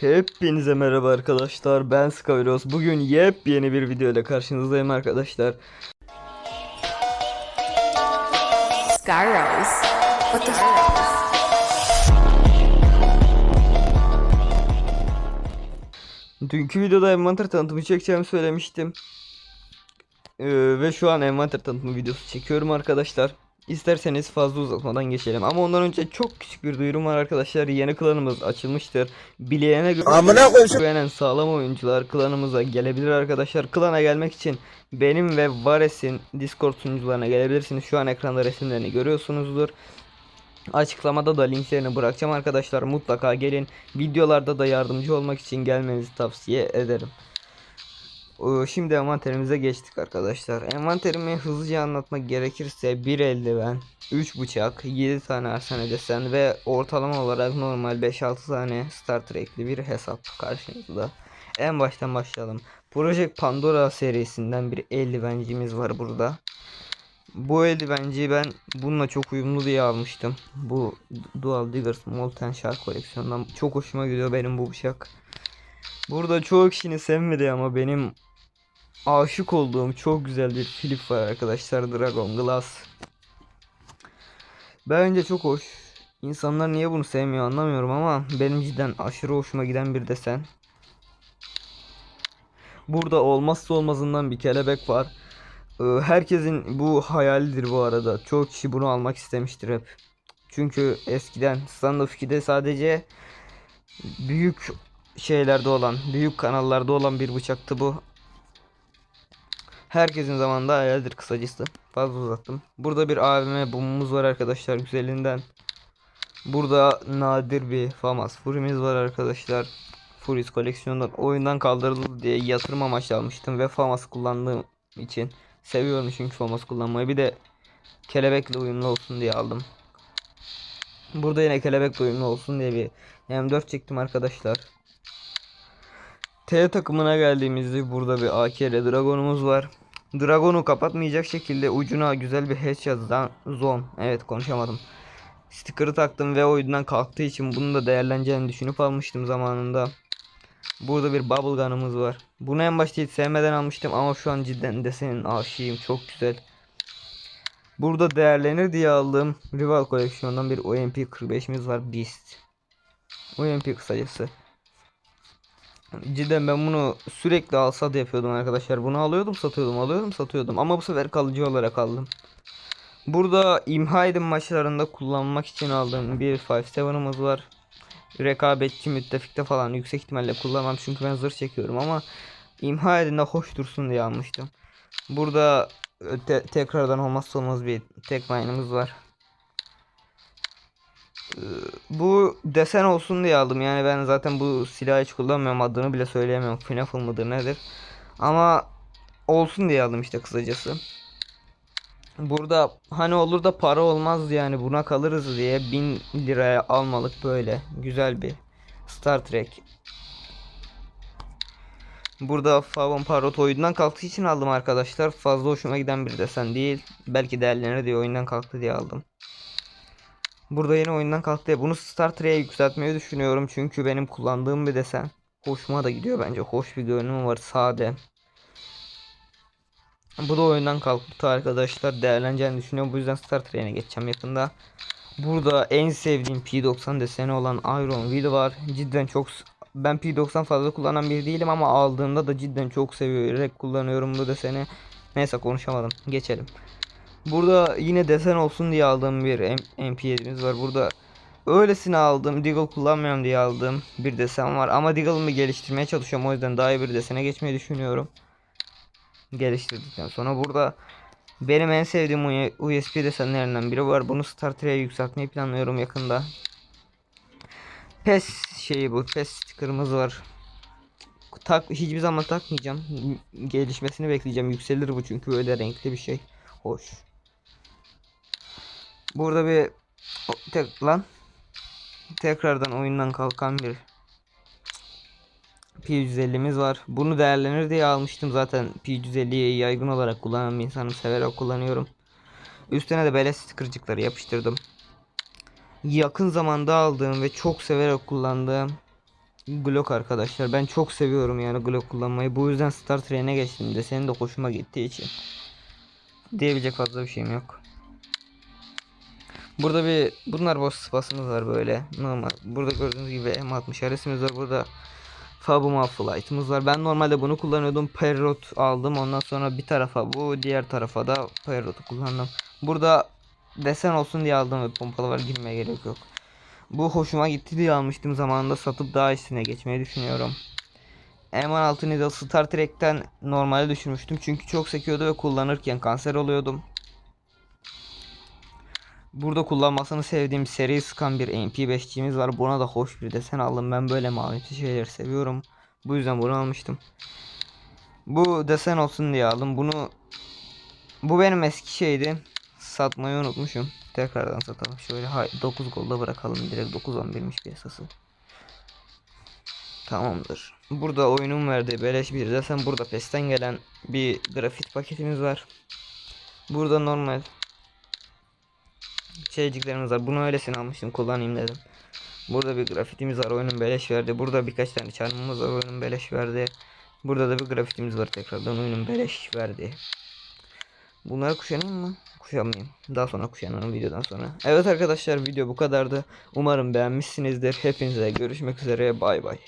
Hepinize merhaba arkadaşlar. Ben Skyros. Bugün yepyeni bir video ile karşınızdayım arkadaşlar. Skyros. What the Dünkü videoda envanter tanıtımı çekeceğimi söylemiştim. Ee, ve şu an envanter tanıtımı videosu çekiyorum arkadaşlar. İsterseniz fazla uzatmadan geçelim. Ama ondan önce çok küçük bir duyurum var arkadaşlar. Yeni klanımız açılmıştır. Koyayım. güvenen sağlam oyuncular klanımıza gelebilir arkadaşlar. Klana gelmek için benim ve Vares'in Discord sunucularına gelebilirsiniz. Şu an ekranda resimlerini görüyorsunuzdur. Açıklamada da linklerini bırakacağım arkadaşlar. Mutlaka gelin. Videolarda da yardımcı olmak için gelmenizi tavsiye ederim. Ee, Şimdi envanterimize geçtik arkadaşlar. Envanterimi hızlıca anlatmak gerekirse bir eldiven, 3 bıçak, 7 tane arsene desen ve ortalama olarak normal 5-6 tane Star Trek'li bir hesap karşınızda. En baştan başlayalım. Project Pandora serisinden bir eldivencimiz var burada. Bu eldivenci ben bununla çok uyumlu diye almıştım. Bu Dual Diggers Molten Shark koleksiyonundan çok hoşuma gidiyor benim bu bıçak. Burada çoğu kişinin sevmediği ama benim aşık olduğum çok güzel bir flip var arkadaşlar Dragon Glass. Bence çok hoş. İnsanlar niye bunu sevmiyor anlamıyorum ama benim cidden aşırı hoşuma giden bir desen. Burada olmazsa olmazından bir kelebek var. Ee, Herkesin bu hayalidir bu arada. Çoğu kişi bunu almak istemiştir hep. Çünkü eskiden Stand-up 2'de sadece büyük şeylerde olan, büyük kanallarda olan bir bıçaktı bu. Herkesin zamanında hayaldir kısacası. Fazla uzattım. Burada bir AVM bombumuz var arkadaşlar güzelinden. Burada nadir bir FAMAS Fury'miz var arkadaşlar. Furies koleksiyonundan oyundan kaldırıldı diye yatırım amaçlı almıştım ve FAMAS kullandığım için seviyorum çünkü FAMAS kullanmayı. Bir de kelebekle uyumlu olsun diye aldım. Burada yine kelebekle uyumlu olsun diye bir M4 çektim arkadaşlar. T takımına geldiğimizde burada bir AK ile Dragon'umuz var. Dragon'u kapatmayacak şekilde ucuna güzel bir headshot'dan zone. Evet konuşamadım. Sticker'ı taktım ve oyundan kalktığı için bunu da değerleneceğini düşünüp almıştım zamanında. Burada bir bubble gun'ımız var. Bunu en başta hiç sevmeden almıştım ama şu an cidden desenin aşığıyım. Çok güzel. Burada değerlenir diye aldığım Rival koleksiyondan bir OMP 45'imiz var. Beast. OMP kısacası. Cidden ben bunu sürekli alsa da yapıyordum arkadaşlar. Bunu alıyordum satıyordum alıyordum satıyordum. Ama bu sefer kalıcı olarak aldım. Burada imha edin maçlarında kullanmak için aldığım bir 5.7'ımız var. Rekabetçi müttefikte falan yüksek ihtimalle kullanmam çünkü ben zırh çekiyorum ama imha edin de hoş dursun diye almıştım. Burada te- tekrardan olmazsa olmaz bir tek mine'ımız var. Ee, Bu desen olsun diye aldım. Yani ben zaten bu silahı hiç kullanmıyorum. Adını bile söyleyemiyorum. Finaffle mıdır nedir? Ama olsun diye aldım işte kısacası. Burada hani olur da para olmaz yani buna kalırız diye 1000 liraya almalık böyle güzel bir Star Trek. Burada Favon Parrot oyundan kalktığı için aldım arkadaşlar. Fazla hoşuma giden bir desen değil. Belki değerlenir diye oyundan kalktı diye aldım. Burada yeni oyundan kalktı diye bunu Star Trek'e yükseltmeyi düşünüyorum. Çünkü benim kullandığım bir desen. Hoşuma da gidiyor bence. Hoş bir görünümü var. Sade. Bu da oyundan kalktı arkadaşlar. Değerleneceğini düşünüyorum. Bu yüzden Star Trek'e geçeceğim yakında. Burada en sevdiğim P90 deseni olan Iron Will var. Cidden çok ben P90 fazla kullanan biri değilim ama aldığımda da cidden çok seviyorum. kullanıyorum bu deseni. Neyse konuşamadım. Geçelim. Burada yine desen olsun diye aldığım bir M- MP7'miz var. Burada öylesine aldım. Deagle kullanmıyorum diye aldığım bir desen var. Ama Deagle'ımı geliştirmeye çalışıyorum. O yüzden daha iyi bir desene geçmeyi düşünüyorum. Geliştirdikten sonra burada benim en sevdiğim USB desenlerinden biri var. Bunu Star Trek'e yükseltmeyi planlıyorum yakında. PES şeyi bu. PES sticker'ımız var. Tak, hiçbir zaman takmayacağım. Gelişmesini bekleyeceğim. Yükselir bu çünkü böyle renkli bir şey. Hoş. Burada bir tek lan tekrardan oyundan kalkan bir P150'miz var. Bunu değerlenir diye almıştım zaten. P150'yi yaygın olarak kullanan bir insanım. Severek kullanıyorum. Üstüne de beleş stickercıkları yapıştırdım. Yakın zamanda aldığım ve çok severek kullandığım Glock arkadaşlar. Ben çok seviyorum yani Glock kullanmayı. Bu yüzden Star Trene'e geçtim de senin de hoşuma gittiği için. Diyebilecek fazla bir şeyim yok. Burada bir bunlar boss spasımız var böyle normal. Burada gördüğünüz gibi M60 RS'imiz var. Burada Fabuma Flight'ımız var. Ben normalde bunu kullanıyordum. Perrot aldım. Ondan sonra bir tarafa bu, diğer tarafa da Perrot'u kullandım. Burada desen olsun diye aldım ve pompalı var girmeye gerek yok. Bu hoşuma gitti diye almıştım zamanında satıp daha üstüne geçmeyi düşünüyorum. M16 Needle Star Trek'ten normale düşürmüştüm çünkü çok sekiyordu ve kullanırken kanser oluyordum. Burada kullanmasını sevdiğim seri sıkan bir MP5'ciğimiz var. Buna da hoş bir desen aldım. Ben böyle mavimsi şeyleri seviyorum. Bu yüzden bunu almıştım. Bu desen olsun diye aldım. Bunu bu benim eski şeydi. Satmayı unutmuşum. Tekrardan satalım. Şöyle hay 9 golda bırakalım. Direkt 9-11'miş piyasası. Tamamdır. Burada oyunun verdiği beleş bir desen. Burada PES'ten gelen bir grafit paketimiz var. Burada normal şeyciklerimiz var. Bunu öylesine almıştım kullanayım dedim. Burada bir grafitimiz var oyunun beleş verdi. Burada birkaç tane çarmımız var oyunun beleş verdi. Burada da bir grafitimiz var tekrardan oyunun beleş verdi. Bunları kuşanayım mı? Kuşanmayayım. Daha sonra kuşanırım videodan sonra. Evet arkadaşlar video bu kadardı. Umarım beğenmişsinizdir. Hepinize görüşmek üzere. Bay bay.